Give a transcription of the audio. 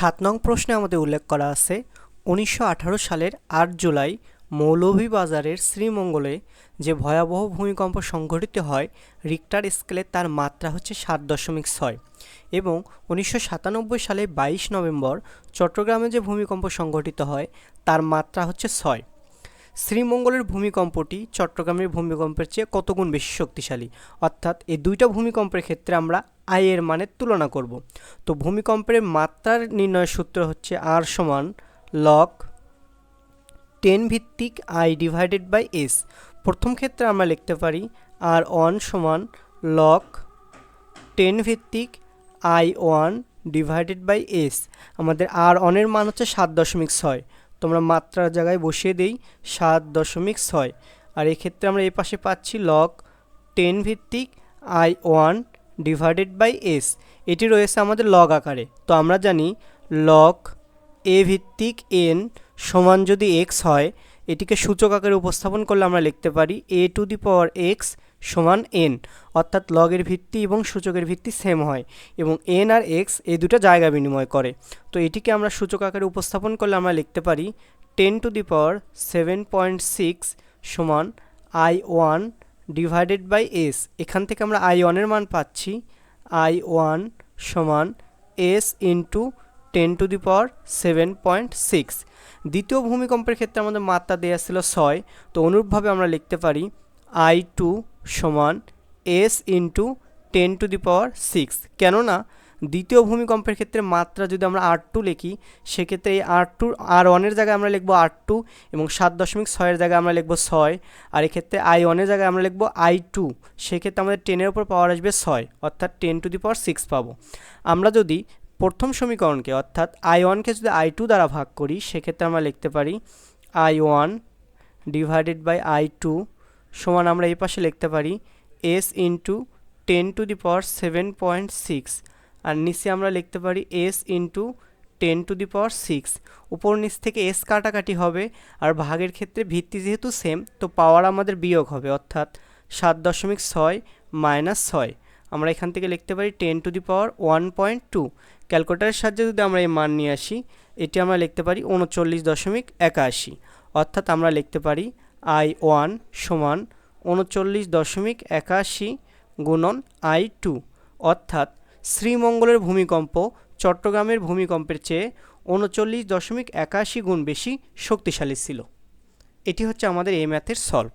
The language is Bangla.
সাত নং প্রশ্নে আমাদের উল্লেখ করা আছে, উনিশশো আঠারো সালের আট জুলাই মৌলভীবাজারের শ্রীমঙ্গলে যে ভয়াবহ ভূমিকম্প সংঘটিত হয়, রিক্টার স্কেলে তার মাত্রা হচ্ছে সাত দশমিক ছয় এবং উনিশশো সাতানব্বই সালে বাইশ নভেম্বর চট্টগ্রামে যে ভূমিকম্প সংঘটিত হয়, তার মাত্রা হচ্ছে ছয়। শ্রীমঙ্গলের ভূমিকম্পটি চট্টগ্রামের ভূমিকম্পের চেয়ে কতগুণ বেশি শক্তিশালী? অর্থাৎ এই দুইটা ভূমিকম্পের ক্ষেত্রে আমরা আই এর মানের তুলনা করব। তো ভূমিকম্পের মাত্রার নির্ণয়ের সূত্র হচ্ছে আর সমান লক টেন ভিত্তিক আই ডিভাইডেড বাই এস প্রথম ক্ষেত্রে আমরা লিখতে পারি আর ওয়ান সমান লক টেন ভিত্তিক I one divided by S আমাদের আর অনের মান হচ্ছে সাত দশমিক ছয়। তোমরা মাত্রার জায়গায় বসিয়ে দেই সাত দশমিক ছয়। আর এক্ষেত্রে আমরা এই পাশে পাচ্ছি লক টেন ভিত্তিক I one divided by S এটি রয়েছে আমাদের লগ আকারে। তো আমরা জানি লক এ ভিত্তিক এন সমান যদি এক্স হয়, এটিকে সূচক আকারে উপস্থাপন করলে আমরা লিখতে পারি A to the power X সমান এন অর্থাৎ লগের ভিত্তি এবং সূচকের ভিত্তি সেম হয়, এবং এন আর এক্স এই দুটো জায়গা বিনিময় করে। তো এটিকে আমরা সূচক আকারে উপস্থাপন করলে আমরা লিখতে পারি ten to the power seven point six সমান I one divided by S এখান থেকে আমরা আই ওয়ানের মান পাচ্ছি আই ওয়ান সমান S into ten to the power seven point six দ্বিতীয় ভূমিকম্পের ক্ষেত্রে আমাদের মাত্রা দেওয়া ছিল ছয়, তো অনুরূপভাবে আমরা লিখতে পারি আই টু সমান S into ten to the power six কেননা দ্বিতীয় ভূমিকম্পের ক্ষেত্রে মাত্রা যদি আমরা আর টু লিখি, সেক্ষেত্রে এই আর টু আর ওয়ানের জায়গায় আমরা লিখব আর টু এবং সাত দশমিক ছয়ের জায়গায় আমরা লিখব ছয়। আর এক্ষেত্রে আই ওয়ানের জায়গায় আমরা লিখব আই টু সেক্ষেত্রে আমাদের টেনের উপর পাওয়ার আসবে ছয়, অর্থাৎ ten to the power six পাবো। আমরা যদি প্রথম সমীকরণকে, অর্থাৎ আই ওয়ানকে যদি আই টু দ্বারা ভাগ করি, সেক্ষেত্রে আমরা লিখতে পারি I one divided by I two সমান আমরা এই পাশে লিখতে পারি S into ten to the power seven point six আর নিচে আমরা লিখতে পারি S into ten to the power six উপর নিচ থেকে এস কাটাকাটি হবে আর ভাগের ক্ষেত্রে ভিত্তি যেহেতু সেম তো পাওয়ার আমাদের বিয়োগ হবে অর্থাৎ সাত দশমিক ছয় মাইনাস ছয়। আমরা এখান থেকে লিখতে পারি ten to the power one point two ক্যালকুলেটারের সাহায্যে যদি আমরা এই মান নিয়ে আসি, এটি আমরা লিখতে পারি উনচল্লিশ দশমিক একাশি। অর্থাৎ আমরা লিখতে পারি আই ওয়ান সমান উনচল্লিশ দশমিক একাশি গুণন আই টু, অর্থাৎ শ্রীমঙ্গলের ভূমিকম্প চট্টগ্রামের ভূমিকম্পের চেয়ে উনচল্লিশ দশমিক একাশি গুণ বেশি শক্তিশালী ছিল। এটি হচ্ছে আমাদের এই ম্যাথের সলভ।